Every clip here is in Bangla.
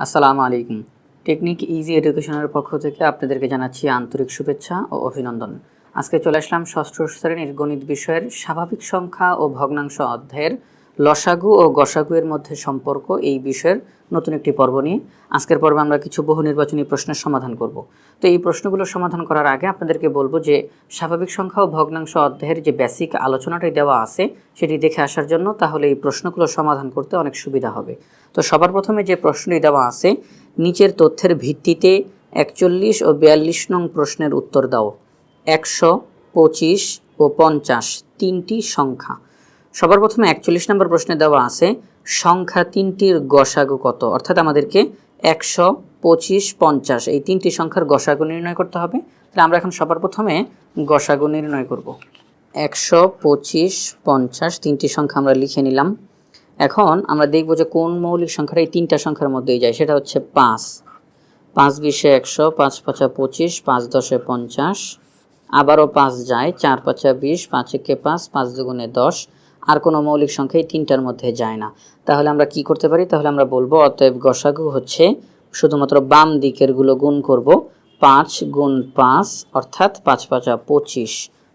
আসসালামু আলাইকুম। টেকনিক ইজি এডুকেশনের পক্ষ থেকে আপনাদেরকে জানাচ্ছি আন্তরিক শুভেচ্ছা ও অভিনন্দন। আজকে চলে আসলাম ষষ্ঠ শ্রেণির গণিত বিষয়ের স্বাভাবিক সংখ্যা ও ভগ্নাংশ অধ্যায়ের লসাগু ও গসাগু এর মধ্যে সম্পর্ক এই বিষয়ের নতুন একটি পর্ব নিয়ে আজকের পর্বে আমরা কিছু বহু নির্বাচনী প্রশ্নের সমাধান করব। তো এই প্রশ্নগুলো সমাধান করার আগে আপনাদেরকে বলব যে, স্বাভাবিক সংখ্যা ও ভগ্নাংশ অধ্যায়ের যে বেসিক আলোচনাটি দেওয়া আছে, সেটি দেখে আসার জন্য তাহলে এই প্রশ্নগুলো সমাধান করতে অনেক সুবিধা হবে। তো সবার প্রথমে যে প্রশ্নটি দেওয়া আছে, নিচের তথ্যের ভিত্তিতে একচল্লিশ ও বিয়াল্লিশ নং প্রশ্নের উত্তর দাও। একশো পঁচিশ ও পঞ্চাশ, তিনটি সংখ্যা। সবার প্রথমে একচল্লিশ নম্বর প্রশ্নে দেওয়া আছে, সংখ্যা তিনটির গসাগু কত? অর্থাৎ আমাদেরকে একশো পঁচিশ পঞ্চাশ, এই তিনটি সংখ্যার গসাগু নির্ণয় করতে হবে। তাহলে আমরা এখন সবার প্রথমে গসাগু নির্ণয় করব। একশো পঁচিশ পঞ্চাশ, তিনটি সংখ্যা আমরা লিখে নিলাম। এখন আমরা দেখব যে কোন মৌলিক সংখ্যাটা এই তিনটা সংখ্যার মধ্যেই যায়, সেটা হচ্ছে পাঁচ। পাঁচ বিশে একশো, পাঁচ পাঁচা পঁচিশ, পাঁচ দশে পঞ্চাশ। আবারও পাঁচ যায়, চার পাঁচা বিশ, পাঁচ একে পাঁচ পাঁচ দুগুণে দশ। আর কোনো মৌলিক সংখ্যা এই তিনটার মধ্যে যায় না। তাহলে আমরা কি করতে পারি? তাহলে আমরা বলব, অতএব গসাগু হচ্ছে শুধুমাত্র বাম দিকেরগুলো গুণ করব, পাঁচ গুণ পাঁচ, অর্থাৎ পাঁচ পাঁচা পঁচিশ।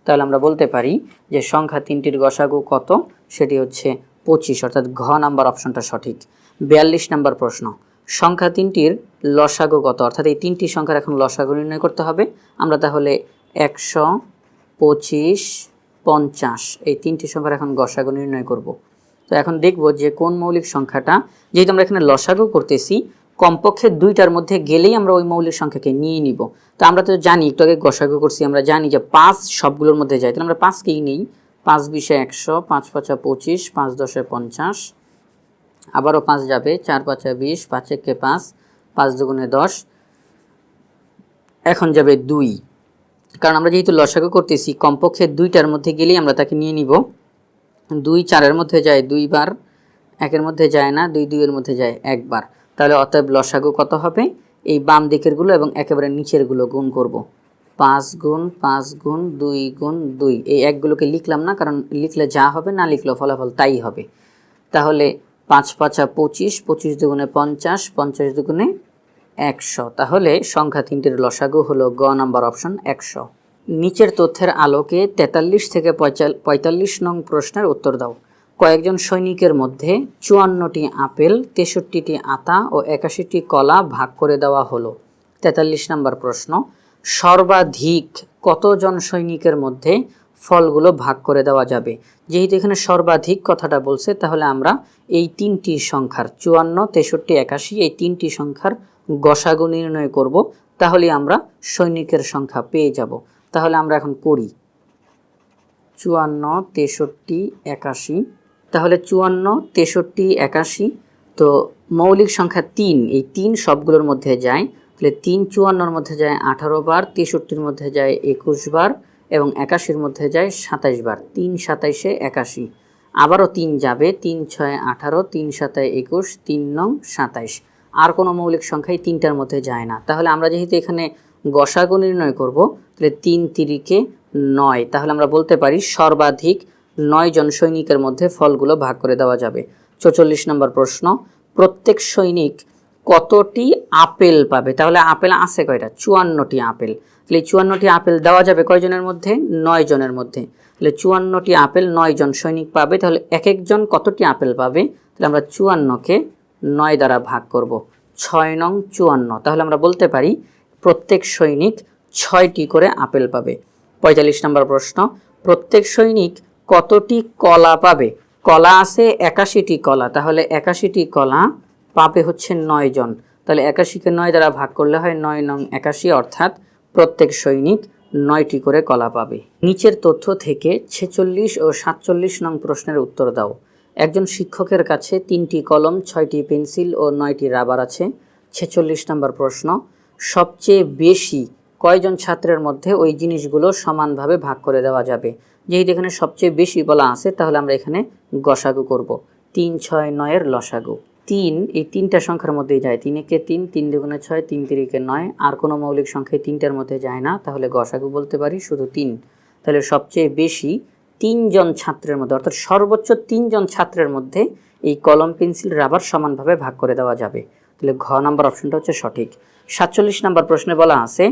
তাহলে আমরা বলতে পারি যে সংখ্যা তিনটির গসাগু কত? সেটি হচ্ছে পঁচিশ, অর্থাৎ ঘ নাম্বার অপশনটা সঠিক। বিয়াল্লিশ নাম্বার প্রশ্ন, সংখ্যা তিনটির লসাগু কত? অর্থাৎ এই তিনটি সংখ্যার এখন লসাগু নির্ণয় করতে হবে। আমরা তাহলে একশো পঁচিশ পঞ্চাশ। এই তিনটি সংখ্যার এখন গসাগু নির্ণয় করব। তো এখন দেখব যে কোন মৌলিক সংখ্যাটা, যেহেতু আমরা এখানে লসাগু করতেছি, কমপক্ষে দুইটার মধ্যে গেলেই আমরা ওই মৌলিক সংখ্যাকে নিয়ে নিব। তো আমরা তো জানি, একটু আগে গসাগু করছি, আমরা জানি যে পাঁচ সবগুলোর মধ্যে যায়। তাহলে আমরা পাঁচকেই নিই। পাঁচ বিশে একশো, পাঁচ পাঁচা পঁচিশ, পাঁচ দশে পঞ্চাশ, আবারও পাঁচ যাবে, চার পাঁচা বিশ, পাঁচ একে পাঁচ পাঁচ দুগুণে দশ, এখন যাবে দুই। কারণ আমরা যেহেতু লসাগু করতেছি, কমপক্ষে দুইটার মধ্যে গেলেই আমরা তাকে নিয়ে নিব। দুই চারের মধ্যে যায় দুইবার একের মধ্যে যায় না, দুই দুইয়ের মধ্যে যায় একবার। তাহলে অতএব লসাগু কত হবে? এই বাম দিকেরগুলো এবং একেবারে নিচেরগুলো গুণ করব। পাঁচ গুণ পাঁচ গুণ, দুই গুণ, দুই। এই একগুলোকে লিখলাম না, কারণ লিখলে যা হবে না লিখলেও ফলাফল তাই হবে। তাহলে পাঁচ পাঁচা পঁচিশ পঁচিশ দুগুণে পঞ্চাশ পঞ্চাশ দুগুণে একশো। তাহলে সংখ্যা তিনটির লসাগু হলো গ নাম্বার অপশন একশো। নিচের তথ্যের আলোকে তেতাল্লিশ থেকে পঁয়চাল- পঁয়তাল্লিশ নং প্রশ্নের উত্তর দাও। কয়েকজন সৈনিকের মধ্যে চুয়ান্নটি আপেল, তেষট্টিটি আতা ও একাশিটি কলা ভাগ করে দেওয়া হলো। তেতাল্লিশ নম্বর প্রশ্ন, সর্বাধিক কতজন সৈনিকের মধ্যে ফলগুলো ভাগ করে দেওয়া যাবে। যেহেতু এখানে সর্বাধিক কথাটা বলছে, তাহলে আমরা এই তিনটি সংখ্যার চুয়ান্ন, তেষট্টি, একাশি, এই তিনটি সংখ্যার গসাগু নির্ণয় করব তাহলে আমরা সৈনিকের সংখ্যা পেয়ে যাব। তাহলে আমরা এখন করি। চুয়ান্ন, তেষট্টি, একাশি। তাহলে চুয়ান্ন, তেষট্টি, একাশি, তো মৌলিক সংখ্যা তিন, এই তিন সবগুলোর মধ্যে যায়, তাহলে তিন চুয়ান্নর মধ্যে যায় আঠারো বার, তেষট্টির মধ্যে যায় একুশ বার এবং একাশির মধ্যে যায় সাতাইশ বার। তিন সাতাইশে একাশি। আবারও তিন যাবে, তিন ছয় আঠারো, তিন সাতায় একুশ, তিন নং সাতাইশ। আর কোনো মৌলিক সংখ্যাই তিনটার মধ্যে যায় না। তাহলে আমরা যেহেতু এখানে গসাগু নির্ণয় করব, তাহলে তিন তিরিকে নয়। তাহলে আমরা বলতে পারি সর্বাধিক নয় জন সৈনিকের মধ্যে ফলগুলো ভাগ করে দেওয়া যাবে। চৌচল্লিশ নম্বর প্রশ্ন, প্রত্যেক সৈনিক কতটি আপেল পাবে? তাহলে আপেল আছে কয়টা? চুয়ান্নটি আপেল। তাহলে চুয়ান্নটি আপেল দেওয়া যাবে কয়জনের মধ্যে? নয় জনের মধ্যে। তাহলে চুয়ান্নটি আপেল নয় জন সৈনিক পাবে। তাহলে এক একজন কতটি আপেল পাবে? তাহলে আমরা চুয়ান্নকে নয় দ্বারা ভাগ করব। ছয় নং চুয়ান্ন। তাহলে আমরা বলতে পারি প্রত্যেক সৈনিক ছয়টি করে আপেল পাবে। পঁয়তাল্লিশ নম্বর প্রশ্ন। প্রত্যেক সৈনিক কতটি কলা পাবে? কলা আছে একাশিটি কলা। তাহলে একাশিটি কলা পাবে হচ্ছে নয় জন। তাহলে একাশিকে নয় দ্বারা ভাগ করলে হয় নয় নং একাশি, অর্থাৎ প্রত্যেক সৈনিক নয়টি করে কলা পাবে। নিচের তথ্য থেকে ছেচল্লিশ ও সাতচল্লিশ নং প্রশ্নের উত্তর দাও। একজন শিক্ষকের কাছে তিনটি কলম, ছয়টি পেন্সিল ও নয়টি রাবার আছে। ছেচল্লিশ নম্বর প্রশ্ন, সবচেয়ে বেশি কয়জন ছাত্রের মধ্যে ওই জিনিসগুলো সমানভাবে ভাগ করে দেওয়া যাবে? যেহেতু এখানে সবচেয়ে বেশি বলা আছে, তাহলে আমরা এখানে গসাগু করব। তিন, ছয়, নয়ের লসাগু। তিন, এই তিনটা সংখ্যার মধ্যেই যায়। তিন একে তিন তিন দুগুণে ছয়, তিন তিরিকে নয়। আর কোনো মৌলিক সংখ্যায় তিনটার মধ্যে যায় না। তাহলে গসাগু বলতে পারি শুধু তিন। তাহলে সবচেয়ে বেশি তিনজন ছাত্রের মধ্যে, অর্থাৎ সর্বোচ্চ তিনজন ছাত্রের মধ্যে এই কলম, পেন্সিল, রাবার সমানভাবে ভাগ করে দেওয়া যাবে। তাহলে ঘ নাম্বার অপশনটা হচ্ছে সঠিক। সাতচল্লিশ নাম্বার প্রশ্নে বলা আছে,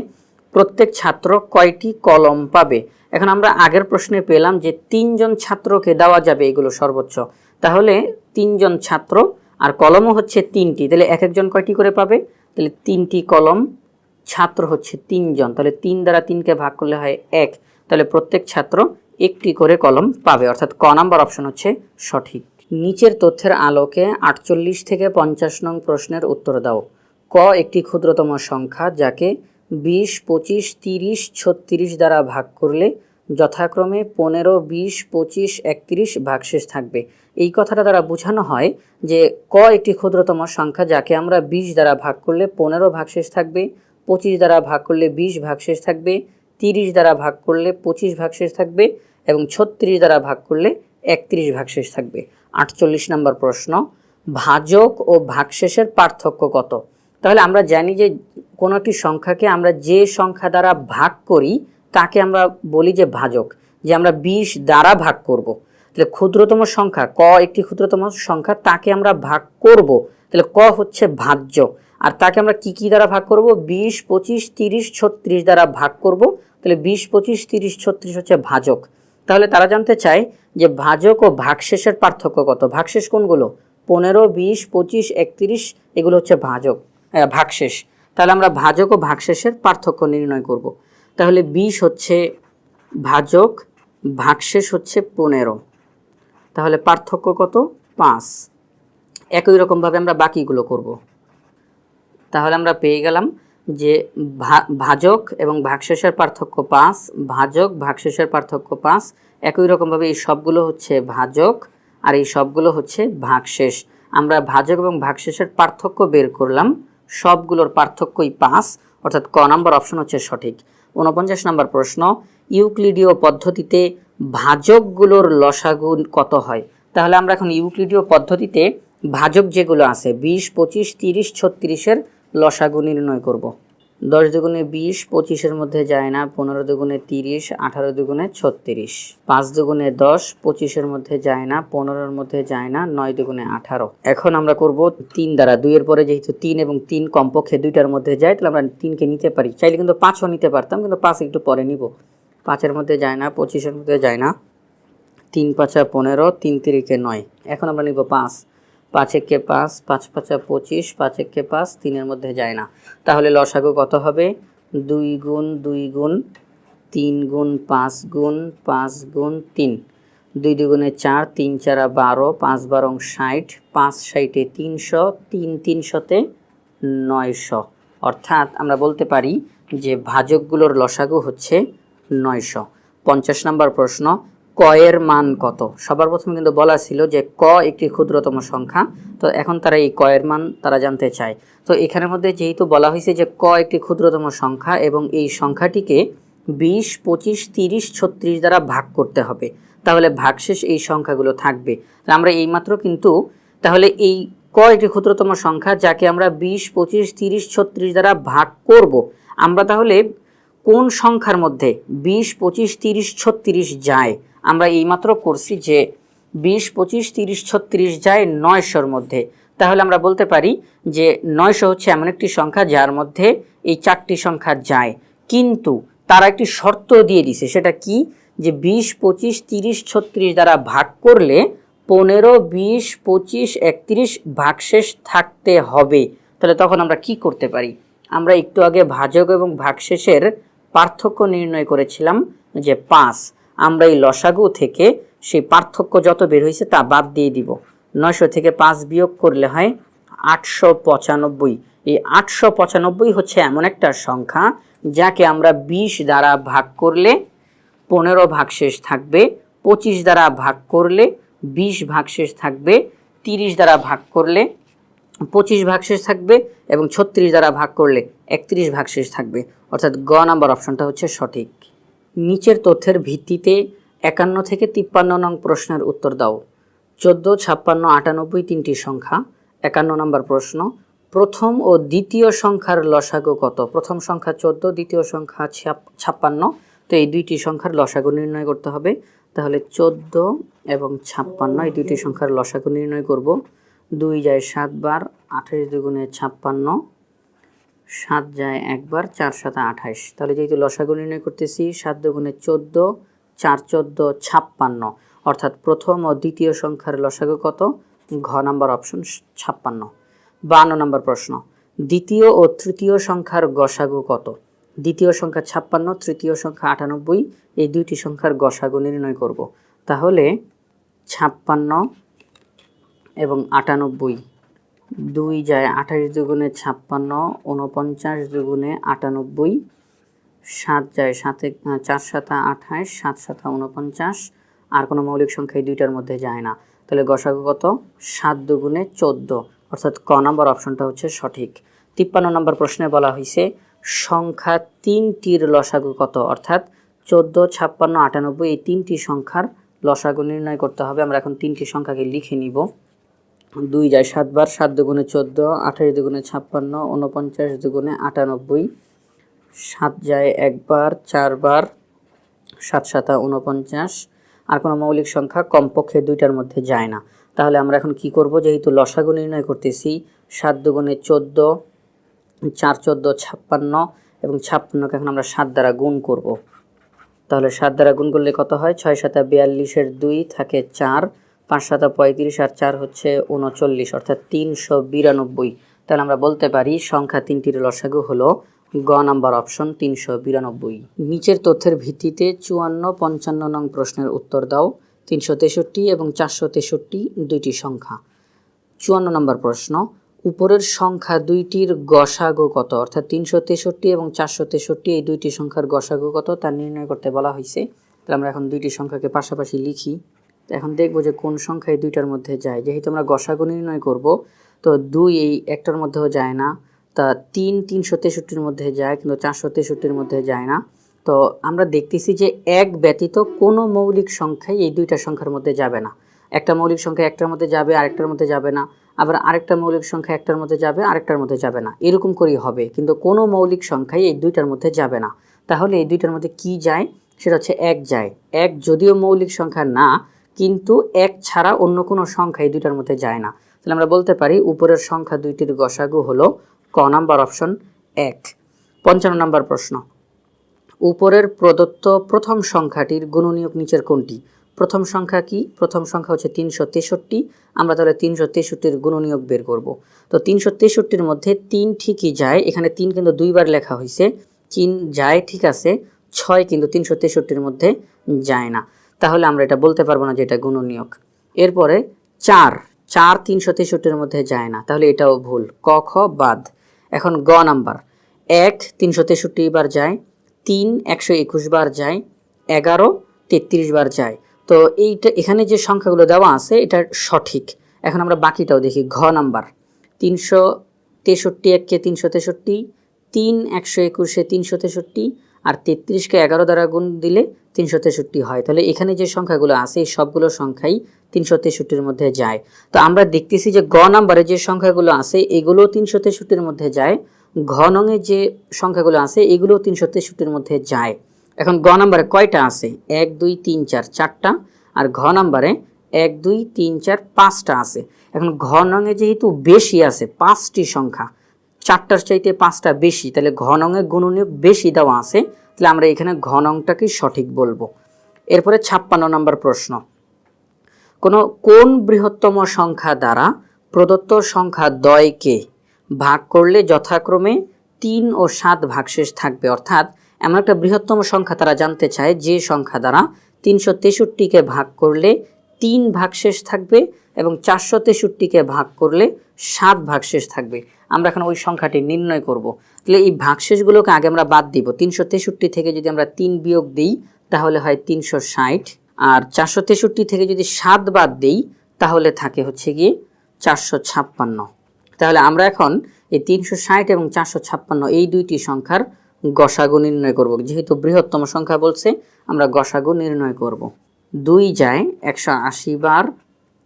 প্রত্যেক ছাত্র কয়টি কলম পাবে? এখন আমরা আগের প্রশ্নে পেলাম যে তিনজন ছাত্রকে দেওয়া যাবে এগুলো সর্বোচ্চ। তাহলে তিনজন ছাত্র আর কলমও হচ্ছে তিনটি, তাহলে এক একজন কয়টি করে পাবে? তাহলে তিনটি কলম ছাত্র হচ্ছে তিনজন, তাহলে তিন দ্বারা তিনকে ভাগ করলে হয় এক, তাহলে প্রত্যেক ছাত্র একটি করে কলম পাবে, অর্থাৎ ক নাম্বার অপশন হচ্ছে সঠিক। নিচের তথ্যের আলোকে আটচল্লিশ থেকে পঞ্চাশ নং প্রশ্নের উত্তর দাও। ক একটি ক্ষুদ্রতম সংখ্যা যাকে বিশ, পঁচিশ, তিরিশ, ছত্রিশ দ্বারা ভাগ করলে যথাক্রমে পনেরো, বিশ, পঁচিশ, একত্রিশ ভাগশেষ থাকবে। এই কথাটা দ্বারা বোঝানো হয় যে ক একটি ক্ষুদ্রতম সংখ্যা যাকে আমরা বিশ দ্বারা ভাগ করলে পনেরো ভাগশেষ থাকবে, পঁচিশ দ্বারা ভাগ করলে বিশ ভাগশেষ থাকবে, তিরিশ দ্বারা ভাগ করলে পঁচিশ ভাগশেষ থাকবে এবং ছত্রিশ দ্বারা ভাগ করলে একত্রিশ ভাগশেষ থাকবে আটচল্লিশ নম্বর প্রশ্ন, ভাজক ও ভাগশেষের পার্থক্য কত তাহলে আমরা জানি যে কোনো একটি সংখ্যাকে আমরা যে সংখ্যা দ্বারা ভাগ করি, তাকে আমরা বলি যে ভাজক, যে আমরা বিশ দ্বারা ভাগ করব। তাহলে ক্ষুদ্রতম সংখ্যা, ক একটি ক্ষুদ্রতম সংখ্যা, তাকে আমরা ভাগ করব। তাহলে ক হচ্ছে ভাজ্য। আর তাকে আমরা কি কি দ্বারা ভাগ করব? বিশ, পঁচিশ, তিরিশ, ছত্রিশ দ্বারা ভাগ করব। তাহলে বিশ, পঁচিশ, তিরিশ, ছত্রিশ হচ্ছে ভাজক। তাহলে তারা জানতে চায় যে ভাজক ও ভাগশেষের পার্থক্য কত? ভাগশেষ কোনগুলো? পনেরো, বিশ, পঁচিশ, একত্রিশ, এগুলো হচ্ছে ভাজক ভাগশেষ। তাহলে আমরা ভাজক ও ভাগশেষের পার্থক্য নির্ণয় করব। তাহলে বিশ হচ্ছে ভাজক, ভাগশেষ হচ্ছে পনেরো। তাহলে পার্থক্য কত? পাঁচ। একই রকমভাবে আমরা বাকিগুলো করব। তাহলে আমরা পেয়ে গেলাম যে ভাজক এবং ভাগশেষের পার্থক্য পাঁচ, ভাজক, ভাগশেষের পার্থক্য পাঁচ। একই রকমভাবে এই সবগুলো হচ্ছে ভাজক আর এই সবগুলো হচ্ছে ভাগশেষ। আমরা ভাজক এবং ভাগশেষের পার্থক্য বের করলাম। সবগুলোর পার্থক্যই পাঁচ, অর্থাৎ ক নাম্বার অপশন হচ্ছে সঠিক। উনপঞ্চাশ নম্বর প্রশ্ন, ইউক্লিডীয় পদ্ধতিতে ভাজকগুলোর লসাগু কত হয়? তাহলে আমরা এখন ইউক্লিডীয় পদ্ধতিতে ভাজক যেগুলো আছে, বিশ, পঁচিশ, তিরিশ, ছত্রিশের লসাগু নির্ণয় করব। দশ দুগুণে বিশ, পঁচিশের মধ্যে যায় না, পনেরো দুগুণে তিরিশ, আঠারো দুগুণে ছত্রিশ। পাঁচ দুগুণে দশ, পঁচিশের মধ্যে যায় না, পনেরোর মধ্যে যায় না, নয় দুগুণে আঠারো। এখন আমরা করব তিন দ্বারা, দুইয়ের পরে যেহেতু তিন এবং তিন কমপক্ষে দুইটার মধ্যে যায়, তাহলে আমরা তিনকে নিতে পারি। চাইলে কিন্তু পাঁচও নিতে পারতাম, কিন্তু পাঁচ একটু পরে নিব। পাঁচের মধ্যে যায় না, পঁচিশের মধ্যে যায় না। তিন পাঁচা পনেরো, তিন তিরিকে নয়। এখন আমরা নিব পাঁচ। পাঁচ একে পাঁচ পাঁচ পাঁচা পঁচিশ, পাঁচ একে পাঁচ, তিনের মধ্যে যায় না। তাহলে লসাগু কত হবে? দুই গুণ দুই গুণ, তিন গুণ, পাঁচ গুণ পাঁচ গুণ, তিন। দুই দুগুণে চার, তিন চারা বারো, পাঁচ বারং ষাট, পাঁচ ষাটে তিনশো, তিন তিনশোতে নয়শো। অর্থাৎ আমরা বলতে পারি যে ভাজকগুলোর লসাগু হচ্ছে নয়শো। পঞ্চাশ নম্বর প্রশ্ন কয়ের মান কত? সবার প্রথমে কিন্তু বলা ছিল যে ক একটি ক্ষুদ্রতম সংখ্যা, তো এখন তারা এই কয়ের মান তারা জানতে চায়। তো এখানের মধ্যে যেহেতু বলা হয়েছে যে ক একটি ক্ষুদ্রতম সংখ্যা এবং এই সংখ্যাটিকে বিশ, পঁচিশ, তিরিশ, ছত্রিশ দ্বারা ভাগ করতে হবে, তাহলে ভাগশেষ এই সংখ্যাগুলো থাকবে। আমরা এইমাত্র কিন্তু, তাহলে এই ক একটি ক্ষুদ্রতম সংখ্যা যাকে আমরা বিশ, পঁচিশ, তিরিশ, ছত্রিশ দ্বারা ভাগ করব, আমরা তাহলে কোন সংখ্যার মধ্যে বিশ, পঁচিশ, তিরিশ, ছত্রিশ যায়? আমরা এইমাত্র করছি যে বিশ, পঁচিশ, তিরিশ, ছত্রিশ যায় নয়শোর মধ্যে। তাহলে আমরা বলতে পারি যে নয়শো হচ্ছে এমন একটি সংখ্যা যার মধ্যে এই চারটি সংখ্যা যায়। কিন্তু তারা একটি শর্ত দিয়ে দিছে, সেটা কি? যে বিশ, পঁচিশ, তিরিশ, ছত্রিশ দ্বারা ভাগ করলে পনেরো, বিশ, পঁচিশ, একত্রিশ ভাগশেষ থাকতে হবে। তাহলে তখন আমরা কি করতে পারি? আমরা একটু আগে ভাজক এবং ভাগশেষের পার্থক্য নির্ণয় করেছিলাম যে পাঁচ, আমরা এই লসাগু থেকে সেই পার্থক্য যত বের হয়েছে তা বাদ দিয়ে দিব। নয়শো থেকে পাঁচ বিয়োগ করলে হয় আটশো পঁচানব্বই। এই আটশো পঁচানব্বই হচ্ছে এমন একটা সংখ্যা যাকে আমরা বিশ দ্বারা ভাগ করলে পনেরো ভাগশেষ থাকবে, পঁচিশ দ্বারা ভাগ করলে বিশ ভাগশেষ থাকবে, তিরিশ দ্বারা ভাগ করলে পঁচিশ ভাগশেষ থাকবে এবং ছত্রিশ দ্বারা ভাগ করলে একত্রিশ ভাগশেষ থাকবে। অর্থাৎ গ নাম্বার অপশনটা হচ্ছে সঠিক। নিচের তথ্যের ভিত্তিতে একান্ন থেকে তিপ্পান্ন নং প্রশ্নের উত্তর দাও। চোদ্দ, ছাপ্পান্ন, আটানব্বই তিনটি সংখ্যা, একান্ন নম্বর প্রশ্ন। প্রথম ও দ্বিতীয় সংখ্যার লসাগু কত? প্রথম সংখ্যা চোদ্দ, দ্বিতীয় সংখ্যা ছাপ- ছাপ্পান্ন। তো এই দুইটি সংখ্যার লসাগু নির্ণয় করতে হবে। তাহলে চোদ্দ এবং ছাপ্পান্ন, এই দুইটি সংখ্যার লসাগু নির্ণয় করব। দুই যায় সাতবার, আঠাশ দুগুণে ছাপ্পান্ন। সাত যায় একবার, চার সাতা আঠাশ। তাহলে যেহেতু লসাগু নির্ণয় করতেছি, সাত দুগুণে চোদ্দ, চার চোদ্দ, ছাপ্পান্ন। অর্থাৎ প্রথম ও দ্বিতীয় সংখ্যার লসাগু কত? ঘ নাম্বার অপশন, ছাপ্পান্ন। বান্ন নম্বর প্রশ্ন, দ্বিতীয় ও তৃতীয় সংখ্যার গসাগু কত? দ্বিতীয় সংখ্যা ছাপ্পান্ন, তৃতীয় সংখ্যা আটানব্বই, এই দুইটি সংখ্যার গসাগু নির্ণয় করব। তাহলে ছাপ্পান্ন এবং আটানব্বই দুই যায় আঠাশ দুগুণে ছাপ্পান্ন উনপঞ্চাশ দুগুণে আটানব্বই, সাত যায় সাতে চার সাতা আঠাশ, সাত সাতা উনপঞ্চাশ আর কোনো মৌলিক সংখ্যা এই দুইটার মধ্যে যায় না। তাহলে গসাগু কত? সাত দুগুণে চোদ্দ। অর্থাৎ ক নম্বর অপশনটা হচ্ছে সঠিক। তিপ্পান্ন নম্বর প্রশ্নে বলা হয়েছে সংখ্যা তিনটির লসাগু কত? অর্থাৎ চোদ্দ, ছাপ্পান্ন, আটানব্বই এই তিনটি সংখ্যার লসাগু নির্ণয় করতে হবে। আমরা এখন তিনটি সংখ্যাকে লিখে নিব। দুই যায় সাতবার, সাত দুগুণে চোদ্দ, আঠাশ দুগুণে ছাপ্পান্ন উনপঞ্চাশ দুগুণে আটানব্বই। সাত যায় একবার, চারবার, সাত সাতা উনপঞ্চাশ আর কোনো মৌলিক সংখ্যা কমপক্ষে দুইটার মধ্যে যায় না। তাহলে আমরা এখন কি করব? যেহেতু লসাগু নির্ণয় করতেছি, সাত দুগুণে চোদ্দ, চার চোদ্দ, ছাপ্পান্ন এবং ছাপ্পান্নকে এখন আমরা সাত দ্বারা গুণ করব। তাহলে সাত দ্বারা গুণ করলে কত হয়? ছয় সাতা বিয়াল্লিশের দুই থাকে চার। পাঁচ সাতা পঁয়ত্রিশ আর চার হচ্ছে উনচল্লিশ, অর্থাৎ তিনশো বিরানব্বই। তাহলে আমরা বলতে পারি সংখ্যা তিনটির লসাগু হলো গ নাম্বার অপশন তিনশো বিরানব্বই। নিচের তথ্যের ভিত্তিতে চুয়ান্ন, পঞ্চান্ন নং প্রশ্নের উত্তর দাও, তিনশো তেষট্টি এবং চারশো তেষট্টি দুইটি সংখ্যা। চুয়ান্ন নম্বর প্রশ্ন, উপরের সংখ্যা দুইটির গসাগু কত? অর্থাৎ তিনশো তেষট্টি এবং চারশো তেষট্টি এই দুইটি সংখ্যার গসাগু কত? তা নির্ণয় করতে বলা হয়েছে তাহলে আমরা এখন দুইটি সংখ্যাকে পাশাপাশি লিখি। তো এখন দেখব যে কোন সংখ্যা এই দুইটার মধ্যে যায়। যেহেতু আমরা গসাগু নির্ণয় করব, তো দুই এই একটার মধ্যেও যায় না। তা তিন তিনশো তেষট্টির মধ্যে যায়, কিন্তু চারশো তেষট্টির মধ্যে যায় না। তো আমরা দেখতেছি যে এক ব্যতীত কোনো মৌলিক সংখ্যাই এই দুইটা সংখ্যার মধ্যে যাবে না। একটা মৌলিক সংখ্যা একটার মধ্যে যাবে, আরেকটার মধ্যে যাবে না। আবার আরেকটা মৌলিক সংখ্যা একটার মধ্যে যাবে, আরেকটার মধ্যে যাবে না। এরকম করেই হবে, কিন্তু কোনো মৌলিক সংখ্যাই এই দুইটার মধ্যে যাবে না। তাহলে এই দুইটার মধ্যে কি যায়? সেটা হচ্ছে এক যায়। এক যদিও মৌলিক সংখ্যা না কিন্তু এক ছাড়া অন্য কোনো সংখ্যা এই দুইটার মধ্যে যায় না। তাহলে আমরা বলতে পারি উপরের সংখ্যা দুইটির গসাগু হলো ক নাম্বার অপশন এক। পঞ্চান্ন নম্বর প্রশ্ন। উপরের প্রদত্ত প্রথম সংখ্যাটির গুণনীয়ক নিচের কোনটি? প্রথম সংখ্যা কি? প্রথম সংখ্যা হচ্ছে তিনশো তেষট্টি। আমরা তাহলে তিনশো তেষট্টির গুণনীয়ক বের করব। তো তিনশো তেষট্টির মধ্যে তিন ঠিকই যায়। এখানে তিন কিন্তু দুইবার লেখা হয়েছে তিন যায় ঠিক আছে, ছয় কিন্তু তিনশো তেষট্টির মধ্যে যায় না। তাহলে আমরা এটা বলতে পারব না যে এটা গুণনীয়ক। এরপরে চার চার তিনশো তেষট্টির মধ্যে যায় না, তাহলে এটাও ভুল। ক, খ বাদ। এখন গ নাম্বার। এক তিনশো তেষট্টি বার যায়, তিন একশো একুশ বার যায়, এগারো তেত্রিশ বার যায়। তো এইটা, এখানে যে সংখ্যাগুলো দেওয়া আছে, এটা সঠিক। এখন আমরা বাকিটাও দেখি। ঘ নাম্বার। তিনশো তেষট্টি এককে তিনশো তেষট্টি, তিন একশো একুশে তিনশো তেষট্টি আর তেত্রিশকে এগারো দ্বারা গুণ দিলে তিনশো তেষট্টি হয়। তাহলে এখানে যে সংখ্যাগুলো আছে, এই সবগুলো সংখ্যাই তিনশো তেষট্টির মধ্যে যায়। তো আমরা দেখতেছি যে গ নাম্বারে যে সংখ্যাগুলো আছে এগুলো তিনশো তেষট্টির মধ্যে যায়। ঘ নঙে যে সংখ্যাগুলো আছে এগুলো তিনশো তেষট্টির মধ্যে যায়। এখন গ নাম্বারে কয়টা আছে? এক, দুই, তিন, চার, চারটা। আর ঘ নাম্বারে এক, দুই, তিন, চার, পাঁচটা আছে। এখন ঘ নঙে যেহেতু বেশি আছে, পাঁচটি সংখ্যা চারটার চাইতে পাঁচটা বেশি, তাহলে ঘ নঙে গুণনীয়ক বেশি দেওয়া আছে, তাহলে আমরা এখানে ঘ নংটাকেই সঠিক বলব। এরপরে ছাপ্পান্ন নম্বর প্রশ্ন। কোনো কোন বৃহত্তম সংখ্যা দ্বারা প্রদত্ত সংখ্যা দয়কে ভাগ করলে যথাক্রমে তিন ও সাত ভাগশেষ থাকবে? অর্থাৎ এমন একটা বৃহত্তম সংখ্যা তারা জানতে চায়, যে সংখ্যা দ্বারা তিনশো তেষট্টিকে ভাগ করলে তিন ভাগশেষ থাকবে এবং চারশো তেষট্টিকে ভাগ করলে সাত ভাগশেষ থাকবে। আমরা এখন ওই সংখ্যাটি নির্ণয় করব। তাহলে এই ভাগশেষগুলোকে আগে আমরা বাদ দিব। তিনশো তেষট্টি থেকে যদি আমরা তিন বিয়োগ দিই, তাহলে হয় তিনশো ষাট। আর চারশো তেষট্টি থেকে যদি সাত বাদ দিই, তাহলে থাকে হচ্ছে গিয়ে চারশো ছাপ্পান্ন। তাহলে আমরা এখন এই তিনশো ষাট এবং চারশো ছাপ্পান্ন এই দুইটি সংখ্যার গসাগু নির্ণয় করব। যেহেতু বৃহত্তম সংখ্যা বলছে, আমরা গসাগু নির্ণয় করব। দুই যায় একশো আশি বার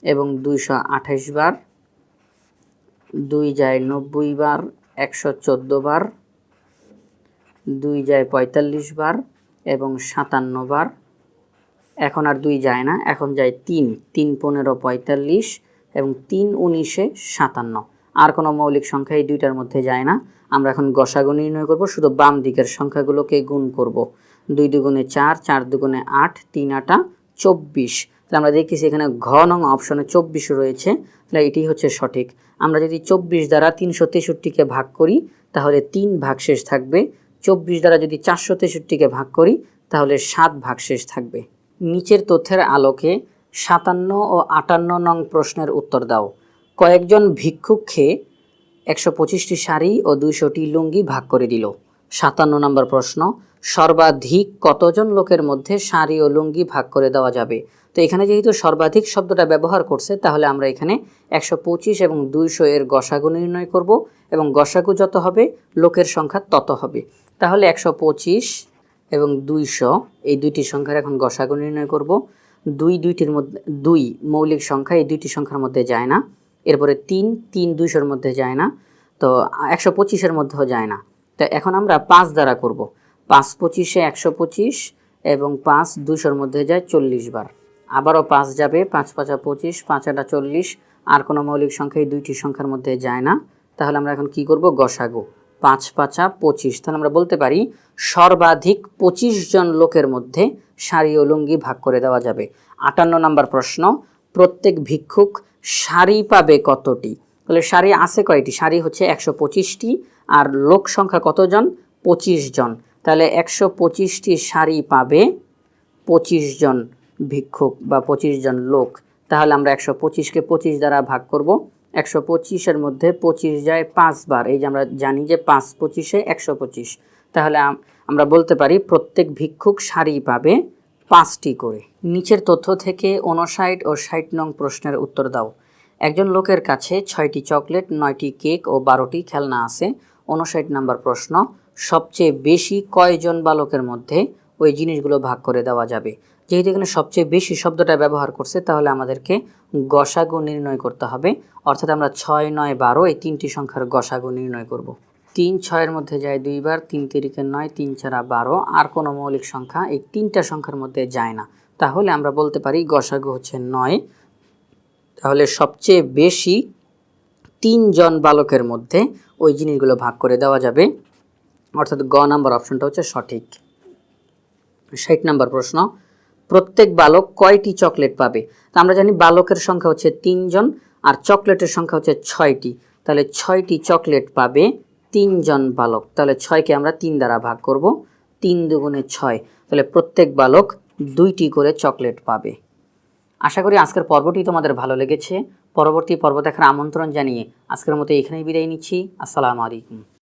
এবং দুইশো আঠাশ বার। দুই যায় নব্বই বার, একশো চোদ্দ বার, দুই যায় পঁয়তাল্লিশ বার এবং সাতান্ন বার। এখন আর দুই যায় না, এখন যায় তিন তিন পনেরো পঁয়তাল্লিশ এবং তিন উনিশে সাতান্ন। আর কোনো মৌলিক সংখ্যা এই দুইটার মধ্যে যায় না। আমরা এখন গসাগু নির্ণয় করব, শুধু বাম দিকের সংখ্যাগুলোকে গুণ করব। দুই দুগুণে চার চার দুগুণে আট, তিন আটা চব্বিশ। তাহলে আমরা দেখতেছি এখানে ঘ নং অপশনে চব্বিশ রয়েছে। তাহলে এটি হচ্ছে সঠিক। আমরা যদি চব্বিশ দ্বারা তিনশো তেষট্টিকে ভাগ করি, তাহলে তিন ভাগশেষ থাকবে। চব্বিশ দ্বারা যদি চারশো তেষট্টিকে ভাগ করি, তাহলে সাত ভাগশেষ থাকবে। নিচের তথ্যের আলোকে সাতান্ন ও আটান্ন নং প্রশ্নের উত্তর দাও। কয়েকজন ভিক্ষুককে একশো পঁচিশটি শাড়ি ও দুইশোটি লুঙ্গি ভাগ করে দিল। সাতান্ন নম্বর প্রশ্ন সর্বাধিক কতজন লোকের মধ্যে শাড়ি ও লুঙ্গি ভাগ করে দেওয়া যাবে? তো এখানে যেহেতু সর্বাধিক শব্দটা ব্যবহার করছে, তাহলে আমরা এখানে একশো পঁচিশ এবং দুইশো এর গসাগু নির্ণয় করব এবং গসাগু যত হবে, লোকের সংখ্যা তত হবে। তাহলে একশো পঁচিশ এবং দুইশো, এই দুইটি সংখ্যার এখন গসাগু নির্ণয় করব। দুই দুইটির মধ্যে, দুই মৌলিক সংখ্যা, এই দুইটি সংখ্যার মধ্যে যায় না। এরপরে তিন তিন দুইশোর মধ্যে যায় না। তো একশো পঁচিশের মধ্যেও যায় না। তো এখন আমরা পাঁচ দ্বারা করব। পাঁচ পঁচিশে একশো পঁচিশ এবং পাঁচ দুশোর মধ্যে যায় চল্লিশ বার। আবারও পাঁচ যাবে, পাঁচ পাঁচা পঁচিশ পাঁচ আটা চল্লিশ, আর কোনো মৌলিক সংখ্যা এই দুইটি সংখ্যার মধ্যে যায় না। তাহলে আমরা এখন কি করব? গসাগু। পাঁচ পাঁচা পঁচিশ। তাহলে আমরা বলতে পারি সর্বাধিক পঁচিশ জন লোকের মধ্যে শাড়ি ও লুঙ্গি ভাগ করে দেওয়া যাবে। আটান্ন নম্বর প্রশ্ন, প্রত্যেক ভিক্ষুক শাড়ি পাবে কতটি? তাহলে শাড়ি আছে কয়টি? শাড়ি হচ্ছে একশো পঁচিশটি, আর লোক সংখ্যা কতজন? পঁচিশ জন। তাহলে একশো পঁচিশটি শাড়ি পাবে পঁচিশ জন ভিক্ষুক বা পঁচিশ জন লোক। তাহলে আমরা একশো পঁচিশকে পঁচিশ দ্বারা ভাগ করব। একশো পঁচিশের মধ্যে পঁচিশ যায় পাঁচবার এই যে আমরা জানি যে পাঁচ পঁচিশে একশো পঁচিশ। তাহলে আমরা বলতে পারি প্রত্যেক ভিক্ষুক শাড়ি পাবে পাঁচটি করে। নিচের তথ্য থেকে উনষাট ও ষাট নং প্রশ্নের উত্তর দাও। একজন লোকের কাছে ছয়টি চকলেট, নয়টি কেক ও বারোটি খেলনা আছে। উনষাট নাম্বার প্রশ্ন সবচেয়ে বেশি কয়জন বালকের মধ্যে ওই জিনিসগুলো ভাগ করে দেওয়া যাবে। যেহেতু এখানে সবচেয়ে বেশি শব্দটা ব্যবহার করছে, তাহলে আমাদেরকে গসাগু নির্ণয় করতে হবে। অর্থাৎ আমরা ছয়, নয়, বারো এই তিনটি সংখ্যার গসাগু নির্ণয় করব। তিন, ছয়ের মধ্যে যায় দুইবার, তিন তিরিকে নয়, তিন ছাড়া বারো। আর কোনো মৌলিক সংখ্যা এই তিনটা সংখ্যার মধ্যে যায় না। তাহলে আমরা বলতে পারি গসাগু হচ্ছে নয়। তাহলে সবচেয়ে বেশি তিনজন বালকের মধ্যে ওই জিনিসগুলো ভাগ করে দেওয়া যাবে। অর্থাৎ গ নাম্বার অপশনটা হচ্ছে সঠিক। ষাট নাম্বার প্রশ্ন, প্রত্যেক বালক কয়টি চকলেট পাবে? তা আমরা জানি বালকের সংখ্যা হচ্ছে তিনজন আর চকলেটের সংখ্যা হচ্ছে ছয়টি। তাহলে ছয়টি চকলেট পাবে তিনজন বালক। তাহলে ছয়কে আমরা তিন দ্বারা ভাগ করব, তিন দুগুণে ছয়। তাহলে প্রত্যেক বালক দুইটি করে চকলেট পাবে। আশা করি আজকের পর্বটি তোমাদের ভালো লেগেছে। পরবর্তী পর্ব দেখার আমন্ত্রণ জানিয়ে আজকের মতো এখানেই বিদায় নিচ্ছি। আসসালামু আলাইকুম।